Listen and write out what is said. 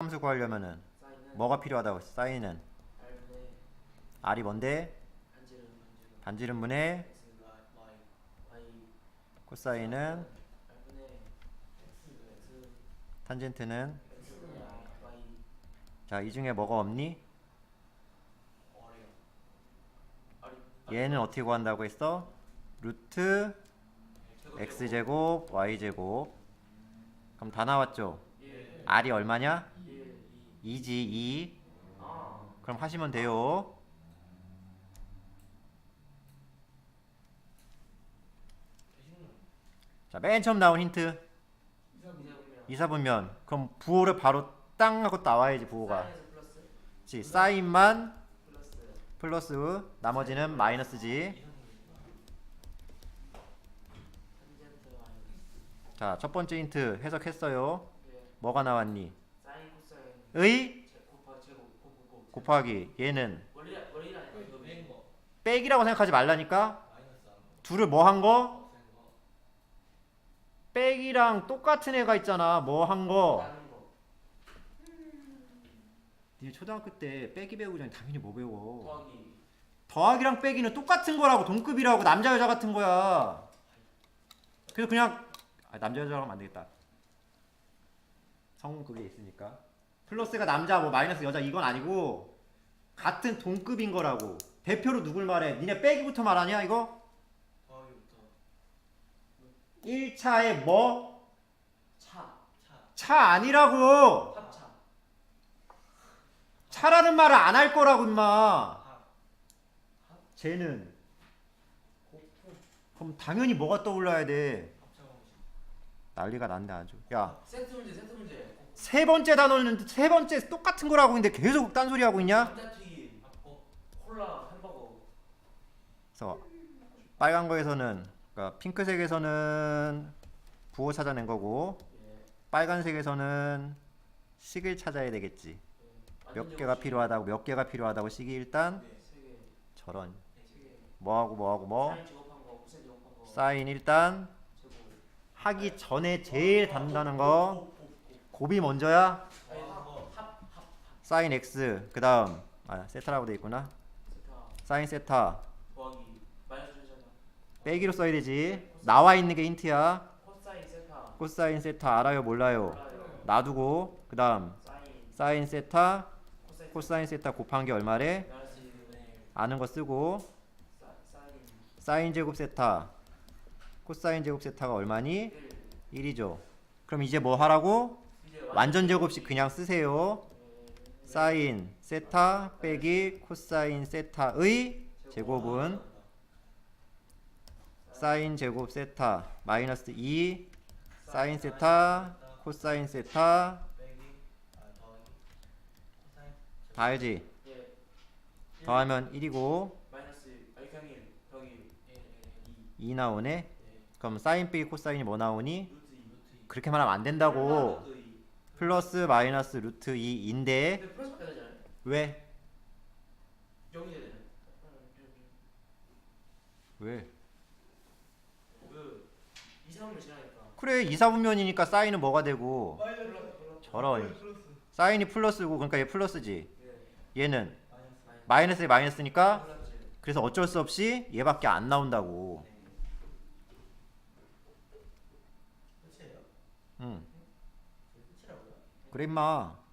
함수 구하려면은 뭐가 필요하다고 했어? 사인은 r이 뭔데? 반지름 반지름 반지름분의 코사인은 탄젠트는 자 이 중에 뭐가 없니? 얘는 어떻게 구한다고 했어? 루트 x제곱 y제곱 그럼 다 나왔죠? 예 r이 얼마냐? 1 2 2지 2아 그럼 하시면 돼요. 자 맨 처음 나온 힌트. 이사분면. 그럼 부호를 바로 땅 하고 나와야지 부호가. 그치 사인만 플러스 나머지는 마이너스지. 자 첫 번째 힌트 해석했어요. 예 뭐가 나왔니? 의 곱하기 얘는. 백이라고 생각하지 말라니까 둘을 뭐 한 거? 백이랑 똑같은 애가 있잖아 뭐 한 거? 니네 초등학교 때 빼기 배우기 당연히 뭐 배워? 더하기 더하기 랑 빼기는 똑같은 거라고 동급이라고 남자 여자 같은 거야. 그래서 그냥 아, 남자 여자라고 하면 안 되겠다. 성 그게 있으니까 플러스가 남자 뭐 마이너스 여자 이건 아니고 같은 동급인 거라고. 대표로 누굴 말해? 니네 빼기부터 말하냐 이거? 더하기부터 1차에 뭐? 차차 아니라고. 합차 차라는 말을 안 할 거라고 임마. 쟤는 그럼 당연히 뭐가 떠올라야 돼? 난리가 난데 아주. 야. 세트 문제 세트 문제 세 번째 단어는 세 번째 똑같은 거라고 했는데 계속 딴소리 하고 있냐? 감자튀김 어, 콜라 햄버거. 그래서 빨간 거에서는 그러니까 핑크색에서는 부호 찾아낸 거고 예, 빨간색에서는 식을 찾아야 되겠지. 예. 몇 개가 필요하다고 몇 개가 필요하다고 식이 일단 세개. 저런 세개. 뭐하고 뭐하고 뭐? 사인 거 거. 일단 제곱 하기 전에 제일 단다는 거 곱이 먼저야? 사인 x 그 다음 아 세타라고 돼 있구나. 사인 세타. 빼기로 써야 되지. 나와 있는 게 힌트야. 코사인 세타 알아요 몰라요? 놔두고 그 다음 사인 세타 코사인 세타 곱한 게 얼마래? 마이너스 1분의 아는 거 쓰고 사 사인 제곱 세타. 코사인 제곱 세타가 얼마니? 1 1이죠. 그럼 이제 뭐 하라고? 완전 제곱 식 그냥 쓰세요 예, 사인 세타 빼기 코사인 세타의 제곱은 사인 제곱 세타 마이너스 2 사인 세타 코사인 세타 다 알지? 예 더하면 1이고 마이너스 아니 그냥 1 더하기 2 2 나오네 그럼 사인 빼기 코사인이 뭐 나오니? 루트 2 루트 2 그렇게 말하면 안 된다고 루트 2 플러스 마이너스 루트 2인데 근데 플러스 받아야 되잖아요? 왜? 0이 되잖아요? 왜? 그 이상을 지나니까. 그래 이사분면이니까 사인은 뭐가 되고? 저런. 사인이 플러스고 그러니까 얘 플러스지. 예 얘는? 마이너스. 마이너스에 마이너스니까? 플러스. 그래서 어쩔 수 없이 얘밖에 안 나온다고. 끝이에요? 끝이라고요? 그래 임마